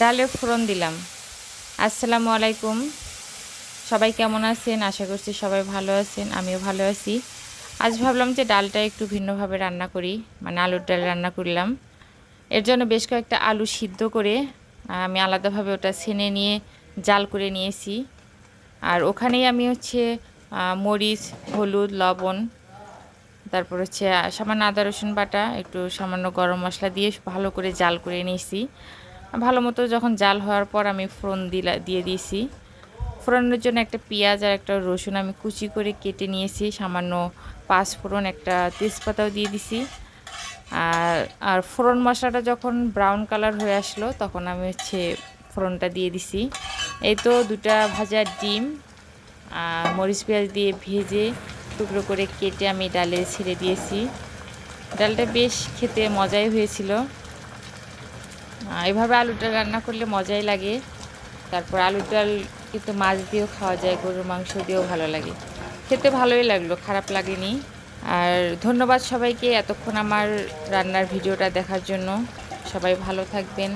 ডালে ফোড়ন দিলাম। আসসালামু আলাইকুম। সবাই কেমন আছেন? আশা করছি সবাই ভালো আছেন, আমিও ভালো আছি। আজ ভাবলাম যে ডালটা একটু ভিন্নভাবে রান্না করি মানে আলুর ডাল রান্না করলাম। এর জন্য বেশ কয়েকটা আলু সিদ্ধ করে, আমি আলাদাভাবে ওটা ছেনে নিয়ে জাল করে নিয়েছি। আর ওখানেই আমি হচ্ছে মরিচ, হলুদ, লবণ, তারপর হচ্ছে সামান্য আদা রসুন বাটা, একটু সামান্য গরম মশলা দিয়ে ভালো করে জাল করে নিয়েছি। ভালো মতো যখন জাল হওয়ার পর আমি ফোড়ন দিলা, দিয়ে দিয়েছি। ফোড়নের জন্য একটা পেঁয়াজ আর একটা রসুন আমি কুচি করে কেটে নিয়েছি। সামান্য পাঁচ ফোড়ন, একটা তেজপাতাও দিয়ে দিছি। আর আর ফোড়ন মশলাটা যখন ব্রাউন কালার হয়ে আসলো, তখন আমি হচ্ছে ফোড়নটা দিয়ে দিছি। এই তো দুটা ভাজা ডিম, আর মরিচ পেঁয়াজ দিয়ে ভেজে টুকরো করে কেটে আমি ডালে ছেড়ে দিয়েছি। ডালটা বেশ খেতে মজাই হয়েছিল। এভাবে ডাল রান্না করলে মজাই লাগে। তারপর আলুর ডাল কিন্তু মাছ দিয়েও খাওয়া যায়, গরুর মাংস দিয়েও ভালো লাগে। খেতে ভালোই লাগল, খারাপ লাগেনি। আর ধন্যবাদ সবাইকে এতক্ষণ আমার রান্নার ভিডিওটা দেখার জন্য। সবাই ভালো থাকবেন।